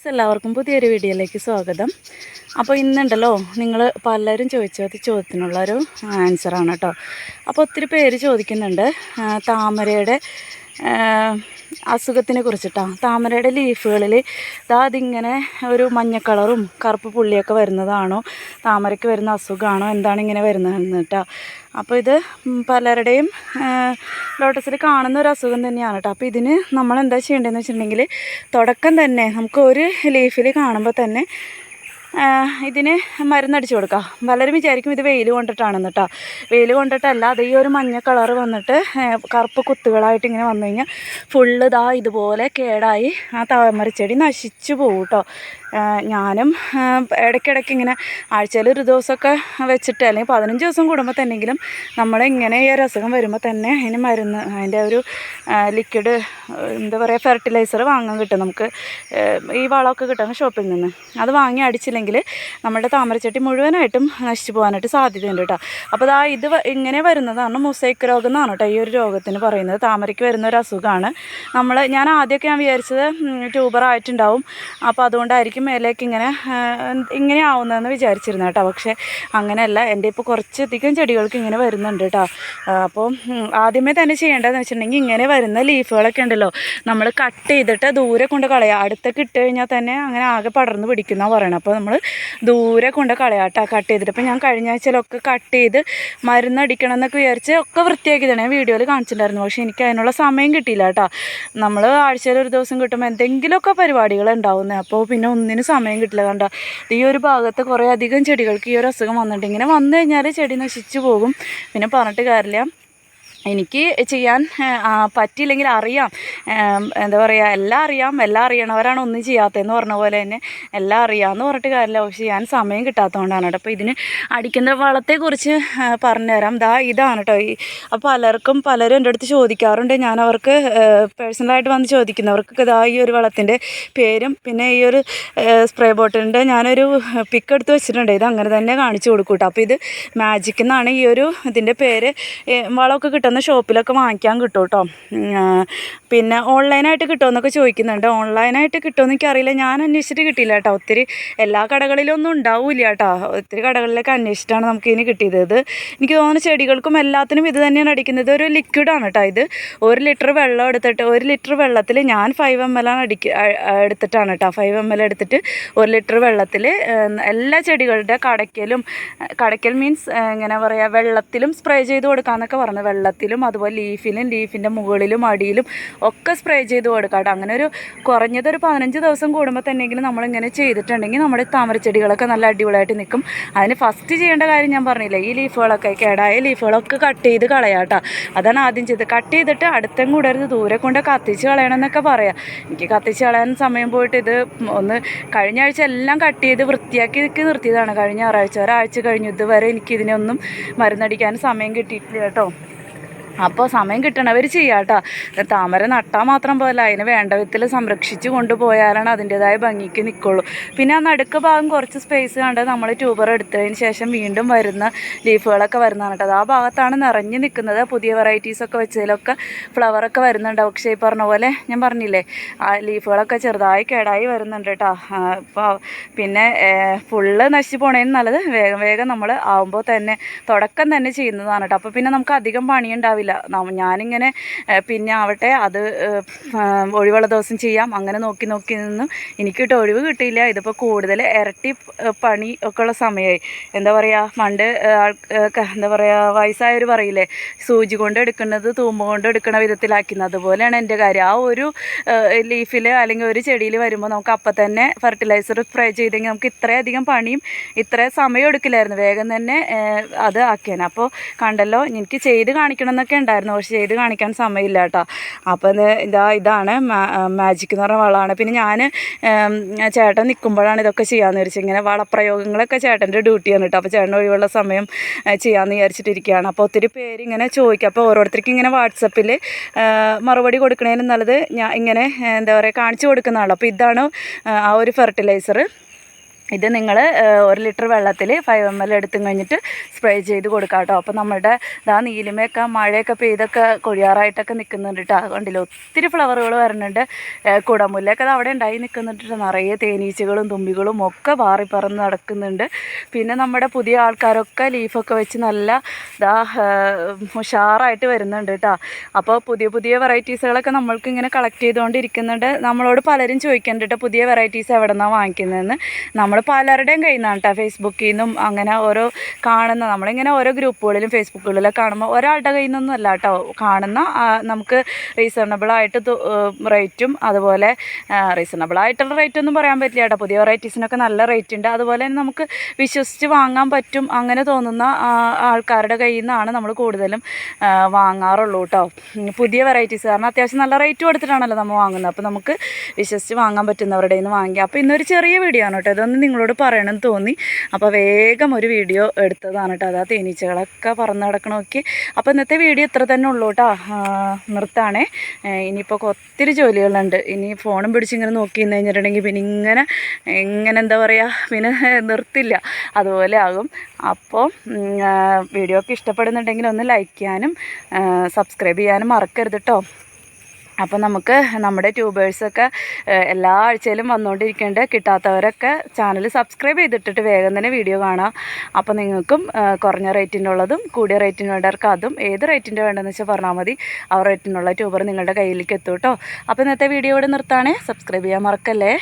Guys എല്ലാവർക്കും പുതിയൊരു വീഡിയോയിലേക്ക് സ്വാഗതം. അപ്പോൾ ഇന്നുണ്ടല്ലോ നിങ്ങൾ പലരും ചോദിച്ച ചോദ്യത്തിനുള്ള ഒരു ആൻസറാണ് കേട്ടോ. അപ്പോൾ ഒത്തിരി പേര് ചോദിക്കുന്നുണ്ട് താമരയുടെ അസുഖത്തിനെ കുറിച്ചിട്ടാണ് താമരയുടെ ലീഫുകളിൽ അതിങ്ങനെ ഒരു മഞ്ഞ കളറും കറുപ്പ് പുള്ളിയൊക്കെ വരുന്നതാണോ? താമരയ്ക്ക് വരുന്ന അസുഖമാണോ എന്താണ് ഇങ്ങനെ വരുന്നതെന്ന് കേട്ടോ അപ്പോൾ ഇത് പലരുടെയും ലോട്ടസിൽ കാണുന്ന ഒരു അസുഖം തന്നെയാണ് കേട്ടോ അപ്പോൾ ഇതിന് നമ്മൾ എന്താ ചെയ്യേണ്ടതെന്ന് വെച്ചിട്ടുണ്ടെങ്കിൽ തുടക്കം തന്നെ നമുക്ക് ഒരു ലീഫിൽ കാണുമ്പോൾ തന്നെ ഇതിന് മരുന്നടിച്ച് കൊടുക്കാം. പലരും വിചാരിക്കും ഇത് വെയിൽ കൊണ്ടിട്ടാണെന്ന് കേട്ടോ വെയിൽ കൊണ്ടിട്ടല്ല അത് ഈ ഒരു മഞ്ഞ കളർ വന്നിട്ട് കറുപ്പ് കുത്തുകളായിട്ട് ഇങ്ങനെ വന്നു കഴിഞ്ഞാൽ ഫുള്ള് ഇതാ ഇതുപോലെ കേടായി ആ താമരച്ചെടി നശിച്ചു പോകും കേട്ടോ ഞാനും ഇടയ്ക്കിടയ്ക്ക് ഇങ്ങനെ ആഴ്ചയിൽ ഒരു ദിവസമൊക്കെ വെച്ചിട്ട് അല്ലെങ്കിൽ പതിനഞ്ച് ദിവസം കൂടുമ്പോൾ തന്നെങ്കിലും നമ്മളിങ്ങനെ ഈ ഒരു അസുഖം വരുമ്പോൾ തന്നെ അതിന് മരുന്ന് അതിന്റെ ഒരു ലിക്വിഡ് എന്താ പറയുക ഫെർട്ടിലൈസർ വാങ്ങാൻ കിട്ടും നമുക്ക്. ഈ വളമൊക്കെ കിട്ടുന്ന ഷോപ്പിൽ നിന്ന്. അത് വാങ്ങി അടിച്ചില്ലെങ്കിൽ നമ്മുടെ താമരച്ചട്ടി മുഴുവനായിട്ടും നശിച്ചു പോകാനായിട്ട് സാധ്യതയുണ്ട് കേട്ടോ. അപ്പോൾ ദാ ഇത് ഇങ്ങനെ വരുന്നതാണ് മൊസൈക്ക് രോഗം എന്നാണ് കേട്ടോ ഈ ഒരു രോഗത്തിന് പറയുന്നത്. താമരയ്ക്ക് വരുന്ന ഒരു അസുഖമാണ്. നമ്മൾ ഞാൻ ആദ്യമൊക്കെ ഞാൻ വിചാരിച്ചത് ട്യൂബർ ആയിട്ടുണ്ടാവും. അപ്പോൾ അതുകൊണ്ടായിരിക്കും മേലേക്ക് ഇങ്ങനെ ആ, ഇങ്ങനെ ആവുന്നതെന്ന് വിചാരിച്ചിരുന്നു കേട്ടോ. പക്ഷേ അങ്ങനെയല്ല. എന്റെ ഇപ്പോൾ കുറച്ചധികം ചെടികൾക്ക് ഇങ്ങനെ വരുന്നുണ്ട് കേട്ടോ. അപ്പോൾ ആദ്യമേ തന്നെ ചെയ്യേണ്ടതെന്ന് വെച്ചിട്ടുണ്ടെങ്കിൽ ഇങ്ങനെ വരുന്ന ലീഫുകളൊക്കെ ഉണ്ടല്ലോ. നമ്മൾ കട്ട് ചെയ്തിട്ട് ദൂരെ കൊണ്ട് കളയുക അടുത്തൊക്കെ ഇട്ട് കഴിഞ്ഞാൽ തന്നെ അങ്ങനെ ആകെ പടർന്ന് പിടിക്കുന്ന പറയണം അപ്പോൾ നമ്മൾ ദൂരെ കൊണ്ട് കളയാട്ടോ കട്ട് ചെയ്തിട്ട്. അപ്പോൾ ഞാൻ കഴിഞ്ഞ ആഴ്ചയിലൊക്കെ കട്ട് ചെയ്ത് മരുന്നടിക്കണം എന്നൊക്കെ വിചാരിച്ച് ഒക്കെ വൃത്തിയാക്കിയതാണ്. ഞാൻ വീഡിയോയിൽ കാണിച്ചിട്ടുണ്ടായിരുന്നു. പക്ഷേ എനിക്ക് അതിനുള്ള സമയം കിട്ടിയില്ല കേട്ടോ. നമ്മൾ ആഴ്ചയിൽ ഒരു ദിവസം കിട്ടുമ്പോൾ എന്തെങ്കിലുമൊക്കെ പരിപാടികൾ ഉണ്ടാവുന്നത് അപ്പോൾ പിന്നെ ഒന്നിനും സമയം കിട്ടില്ല. കണ്ട? ഈ ഒരു ഭാഗത്ത് കുറേ അധികം ചെടികൾക്ക് ഈ ഒരു അസുഖം വന്നിട്ടുണ്ട്. ഇങ്ങനെ വന്നു കഴിഞ്ഞാൽ ചെടി നശിച്ചു പോകും. പിന്നെ പറഞ്ഞിട്ട് കാര്യമില്ല. എനിക്ക് ചെയ്യാൻ പറ്റിയില്ലെങ്കിൽ അറിയാം. എന്താ പറയുക എല്ലാം അറിയാം എല്ലാം അറിയണവരാണ് ഒന്നും ചെയ്യാത്തതെന്ന് പറഞ്ഞ പോലെ തന്നെ എല്ലാം അറിയാമെന്ന് പറഞ്ഞിട്ട് കാര്യമില്ല. പക്ഷേ ഞാൻ സമയം കിട്ടാത്തതുകൊണ്ടാണ് കേട്ടോ. അപ്പോൾ ഇതിന് അടിക്കുന്ന വളത്തെക്കുറിച്ച് പറഞ്ഞുതരാം ദാ ഇതാണ് കേട്ടോ. ഈ അപ്പോൾ പലർക്കും പലരും എന്റെ അടുത്ത് ചോദിക്കാറുണ്ട്. ഞാൻ അവർക്ക് പേഴ്സണലായിട്ട് വന്ന് ചോദിക്കുന്നവർക്കൊക്കെ ഇതാ ഈ ഒരു വളത്തിന്റെ പേരും പിന്നെ ഈ ഒരു സ്പ്രേ ബോട്ടിലിന്റെ ഞാനൊരു പിക്ക് എടുത്ത് വെച്ചിട്ടുണ്ട്. ഇത് അങ്ങനെ തന്നെ കാണിച്ചു കൊടുക്കൂട്ടോ കേട്ടോ. അപ്പോൾ ഇത് മാജിക് എന്നാണ് ഈ ഒരു ഇതിന്റെ പേര്. വളമൊക്കെ വളമൊക്കെ കിട്ടുന്ന ഷോപ്പിലൊക്കെ വാങ്ങിക്കാൻ കിട്ടും കേട്ടോ. പിന്നെ ഓൺലൈനായിട്ട് കിട്ടുമെന്നൊക്കെ ചോദിക്കുന്നുണ്ട്. ഓൺലൈനായിട്ട് കിട്ടുമെന്ന് എനിക്കറിയില്ല. ഞാൻ അന്വേഷിച്ചിട്ട് കിട്ടിയില്ല കേട്ടോ. ഒത്തിരി എല്ലാ കടകളിലൊന്നും ഉണ്ടാവില്ല കേട്ടോ. ഒത്തിരി കടകളിലൊക്കെ അന്വേഷിച്ചിട്ടാണ് നമുക്ക് ഇതിന് കിട്ടിയത്. ഇത് എനിക്ക് തോന്നുന്നു ചെടികൾക്കും എല്ലാത്തിനും ഇത് തന്നെയാണ് അടിക്കുന്നത്. ഒരു ലിക്വിഡാണ് കേട്ടോ ഇത്. ഒരു ലിറ്റർ വെള്ളം എടുത്തിട്ട് ഒരു ലിറ്റർ വെള്ളത്തിൽ ഞാൻ ഫൈവ് എം എൽ ആണ് അടിക്ക എടുത്തിട്ടാണ് കേട്ടോ. ഫൈവ് എം എൽ എടുത്തിട്ട് ഒരു ലിറ്റർ വെള്ളത്തിൽ എല്ലാ ചെടികളുടെ കടയ്ക്കലും കടയ്ക്കൽ മീൻസ് എങ്ങനെ പറയുക വെള്ളത്തിലും സ്പ്രേ ചെയ്ത് കൊടുക്കാമെന്നൊക്കെ പറഞ്ഞു. വെള്ളത്തിലും അതുപോലെ ലീഫിലും ലീഫിന്റെ മുകളിലും അടിയിലും ഒക്കെ സ്പ്രേ ചെയ്ത് കൊടുക്കാം കേട്ടോ. അങ്ങനെ ഒരു കുറഞ്ഞത് ഒരു പതിനഞ്ച് ദിവസം കൂടുമ്പോൾ തന്നെയെങ്കിലും നമ്മളിങ്ങനെ ചെയ്തിട്ടുണ്ടെങ്കിൽ നമ്മുടെ താമരച്ചെടികളൊക്കെ നല്ല അടിപൊളിയായിട്ട് നിൽക്കും. അതിന് ഫസ്റ്റ് ചെയ്യേണ്ട കാര്യം ഞാൻ പറഞ്ഞില്ലേ ഈ ലീഫുകളൊക്കെ കേടായ ലീഫുകളൊക്കെ കട്ട് ചെയ്ത് കളയാട്ടോ അതാണ് ആദ്യം ചെയ്ത് കട്ട് ചെയ്തിട്ട് അടുത്തും കൂടരുത് ദൂരെ കൊണ്ട് കത്തിച്ച് കളയണം എന്നൊക്കെ പറയാം. എനിക്ക് കത്തിച്ച് കളയാൻ സമയം പോയിട്ട് ഇത് ഒന്ന് കഴിഞ്ഞ ആഴ്ച എല്ലാം കട്ട് ചെയ്ത് വൃത്തിയാക്കി നിർത്തിയതാണ്. കഴിഞ്ഞ ഞായറാഴ്ച ഒരാഴ്ച കഴിഞ്ഞു. ഇതുവരെ എനിക്കിതിനൊന്നും മരുന്നടിക്കാൻ സമയം കിട്ടിയിട്ടില്ല കേട്ടോ. അപ്പോൾ സമയം കിട്ടണവർ ചെയ്യാം കേട്ടോ താമര നട്ടാൽ മാത്രം പോലെ അതിന് വേണ്ട വിധത്തിൽ സംരക്ഷിച്ച് കൊണ്ടുപോയാലാണ് അതിന്റെതായ ഭംഗിക്ക് നിൽക്കുള്ളൂ പിന്നെ ആ നടുക്ക് ഭാഗം കുറച്ച് സ്പേസ് കണ്ട് നമ്മൾ ട്യൂബർ എടുത്തതിന് ശേഷം വീണ്ടും വരുന്ന ലീഫുകളൊക്കെ വരുന്നതാണ് കേട്ടോ. ആ ഭാഗത്താണ് നിറഞ്ഞു നിൽക്കുന്നത് പുതിയ വെറൈറ്റീസ് ഒക്കെ വെച്ചതിലൊക്കെ ഫ്ലവറൊക്കെ വരുന്നുണ്ട്. പക്ഷേ ഈ പറഞ്ഞ പോലെ ഞാൻ പറഞ്ഞില്ലേ ആ ലീഫുകളൊക്കെ ചെറുതായി കേടായി വരുന്നുണ്ട് കേട്ടോ. അപ്പോൾ പിന്നെ ഫുള്ള് നശിച്ചു പോണേന്ന് നല്ലത് വേഗം വേഗം നമ്മൾ ആവുമ്പോൾ തന്നെ തുടക്കം തന്നെ ചെയ്യുന്നതാണ് കേട്ടോ. അപ്പോൾ പിന്നെ നമുക്ക് അധികം പണിയുണ്ടാവില്ല. നമ്മ- ഞാനിങ്ങനെ പിന്നെ ആവട്ടെ അത് ഒഴിവുള്ള ദിവസം ചെയ്യാം. അങ്ങനെ നോക്കി നോക്കി നിന്നും എനിക്ക് കിട്ടും ഒഴിവ് കിട്ടിയില്ല. ഇതിപ്പോൾ കൂടുതൽ ഇരട്ടി പണി ഒക്കെ ഉള്ള സമയമായി എന്താ പറയുക പണ്ട് എന്താ പറയുക വയസ്സായവർ പറയില്ലേ സൂചി കൊണ്ട് എടുക്കുന്നത് തൂമ്പ് കൊണ്ട് എടുക്കണ വിധത്തിലാക്കുന്നത് അതുപോലെയാണ് എന്റെ കാര്യം. ആ ഒരു ലീഫിൽ അല്ലെങ്കിൽ ഒരു ചെടിയിൽ വരുമ്പോൾ നമുക്ക് അപ്പം തന്നെ ഫെർട്ടിലൈസർ സ്പ്രേ ചെയ്തെങ്കിൽ നമുക്ക് ഇത്രയധികം പണിയും ഇത്ര സമയം എടുക്കില്ലായിരുന്നു. വേഗം തന്നെ അത് ആക്കിയാണ് അപ്പോൾ കണ്ടല്ലോ എനിക്ക് ചെയ്ത് കാണിക്കണം ഉണ്ടായിരുന്നു. പക്ഷെ ചെയ്ത് കാണിക്കാൻ സമയമില്ല കേട്ടോ അപ്പം ഇതാ ഇതാണ് മാജിക് എന്ന് പറഞ്ഞ വളമാണ്. പിന്നെ ഞാൻ ചേട്ടൻ നിൽക്കുമ്പോഴാണ് ഇതൊക്കെ ചെയ്യാമെന്ന് വിചാരിച്ചത്. ഇങ്ങനെ വളപ്രയോഗങ്ങളൊക്കെ ചേട്ടന്റെ ഡ്യൂട്ടിയാണ് കേട്ടോ അപ്പോൾ ചേട്ടൻ ഒഴിവുള്ള സമയം ചെയ്യാമെന്ന് വിചാരിച്ചിട്ടിരിക്കുകയാണ്. അപ്പോൾ ഒത്തിരി പേര് ഇങ്ങനെ ചോദിക്കും. അപ്പോൾ ഓരോരുത്തർക്കും ഇങ്ങനെ വാട്സപ്പിൽ മറുപടി കൊടുക്കണേലും നല്ലത് ഞാൻ ഇങ്ങനെ എന്താ പറയുക കാണിച്ചു കൊടുക്കുന്നതാണ്. അപ്പോൾ ഇതാണ് ആ ഒരു ഫെർട്ടിലൈസർ ഇത് നിങ്ങൾ ഒരു ലിറ്റർ വെള്ളത്തിൽ ഫൈവ് എം എൽ എടുത്തും കഴിഞ്ഞിട്ട് സ്പ്രേ ചെയ്ത് കൊടുക്കാം കേട്ടോ അപ്പോൾ നമ്മുടെ ഇതാ നീലിമയൊക്കെ മഴയൊക്കെ പെയ്തൊക്കെ കൊഴിയാറായിട്ടൊക്കെ നിൽക്കുന്നുണ്ട് കേട്ടോ കണ്ടില്ല ഒത്തിരി ഫ്ലവറുകൾ വരുന്നുണ്ട്. കുടമുല്ലൊക്കെ അത് അവിടെ ഉണ്ടായി നിൽക്കുന്നുണ്ട്. നിറയെ തേനീച്ചകളും തുമ്പികളും ഒക്കെ പാറി പറന്ന് നടക്കുന്നുണ്ട്. പിന്നെ നമ്മുടെ പുതിയ ആൾക്കാരൊക്കെ ലീഫൊക്കെ വെച്ച് നല്ല ഇതാ ഉഷാറായിട്ട് വരുന്നുണ്ട് കേട്ടോ അപ്പോൾ പുതിയ പുതിയ വെറൈറ്റീസുകളൊക്കെ നമ്മൾക്ക് ഇങ്ങനെ കളക്ട് ചെയ്തുകൊണ്ടിരിക്കുന്നുണ്ട് നമ്മളോട് പലരും ചോദിക്കുന്നുണ്ട് കേട്ടോ പുതിയ വെറൈറ്റീസ് എവിടെ നിന്നാണ് വാങ്ങിക്കുന്നതെന്ന്. നമ്മൾ പലരുടെയും കയ്യിൽ നിന്നാണ് കേട്ടോ ഫേസ്ബുക്കിൽ നിന്നും അങ്ങനെ ഓരോ കാണുന്ന നമ്മളിങ്ങനെ ഓരോ ഗ്രൂപ്പുകളിലും ഫേസ്ബുക്കുകളിലൊക്കെ കാണുമ്പോൾ ഒരാളുടെ കയ്യിൽ നിന്നൊന്നും അല്ല കേട്ടോ കാണുന്ന നമുക്ക് റീസണബിളായിട്ട് റേറ്റും അതുപോലെ റീസണബിൾ ആയിട്ടുള്ള റേറ്റ് ഒന്നും പറയാൻ പറ്റില്ല കേട്ടോ പുതിയ വെറൈറ്റീസിനൊക്കെ നല്ല റേറ്റ് ഉണ്ട് അതുപോലെ തന്നെ നമുക്ക് വിശ്വസിച്ച് വാങ്ങാൻ പറ്റും അങ്ങനെ തോന്നുന്ന ആൾക്കാരുടെ കയ്യിൽ നിന്നാണ് നമ്മൾ കൂടുതലും വാങ്ങാറുള്ളൂ കേട്ടോ പുതിയ വെറൈറ്റീസ് കാരണം അത്യാവശ്യം നല്ല റേറ്റ് കൊടുത്തിട്ടാണല്ലോ നമ്മൾ വാങ്ങുന്നത്. അപ്പോൾ നമുക്ക് വിശ്വസിച്ച് വാങ്ങാൻ പറ്റുന്നവരുടെ നിന്ന് വാങ്ങിക്കാം. അപ്പോൾ ഇന്നൊരു ചെറിയ വീഡിയോ ആണ് കേട്ടോ. ഇതൊന്ന് നിങ്ങളോട് പറയണമെന്ന് തോന്നി. അപ്പോൾ വേഗം ഒരു വീഡിയോ എടുത്തതാണ് കേട്ടോ അതാ തേനീച്ചകളൊക്കെ പറന്ന് നടക്കണമൊക്കെ അപ്പോൾ ഇന്നത്തെ വീഡിയോ ഇത്ര തന്നെ ഉള്ളൂ കേട്ടോ നിർത്താണേ. ഇനിയിപ്പോൾ ഒത്തിരി ജോലികളുണ്ട്. ഇനി ഫോണും പിടിച്ചിങ്ങനെ നോക്കി നിന്ന് കഴിഞ്ഞിട്ടുണ്ടെങ്കിൽ പിന്നെ ഇങ്ങനെ ഇങ്ങനെ എന്താ പറയുക പിന്നെ നിർത്തില്ല. അതുപോലെ ആകും. അപ്പോൾ വീഡിയോ ഒക്കെ ഇഷ്ടപ്പെടുന്നുണ്ടെങ്കിൽ ഒന്ന് ലൈക്ക് ചെയ്യാനും സബ്സ്ക്രൈബ് ചെയ്യാനും മറക്കരുത് കേട്ടോ അപ്പോൾ നമുക്ക് നമ്മുടെ ട്യൂബേഴ്സൊക്കെ എല്ലാ ആഴ്ചയിലും വന്നുകൊണ്ടിരിക്കേണ്ട കിട്ടാത്തവരൊക്കെ ചാനൽ സബ്സ്ക്രൈബ് ചെയ്തിട്ടിട്ട് വേഗം തന്നെ വീഡിയോ കാണാം. അപ്പോൾ നിങ്ങൾക്കും കുറഞ്ഞ റേറ്റിനുള്ളതും കൂടിയ റേറ്റിന് വേണ്ടവർക്ക് അതും ഏത് റേറ്റിന്റെ വേണ്ടതെന്ന് വെച്ചാൽ പറഞ്ഞാൽ മതി. ആ റേറ്റിനുള്ള ട്യൂബർ നിങ്ങളുടെ കയ്യിലേക്ക് എത്തും കേട്ടോ അപ്പോൾ ഇന്നത്തെ വീഡിയോ ഇവിടെ നിർത്താണേ. സബ്സ്ക്രൈബ് ചെയ്യാൻ മറക്കല്ലേ?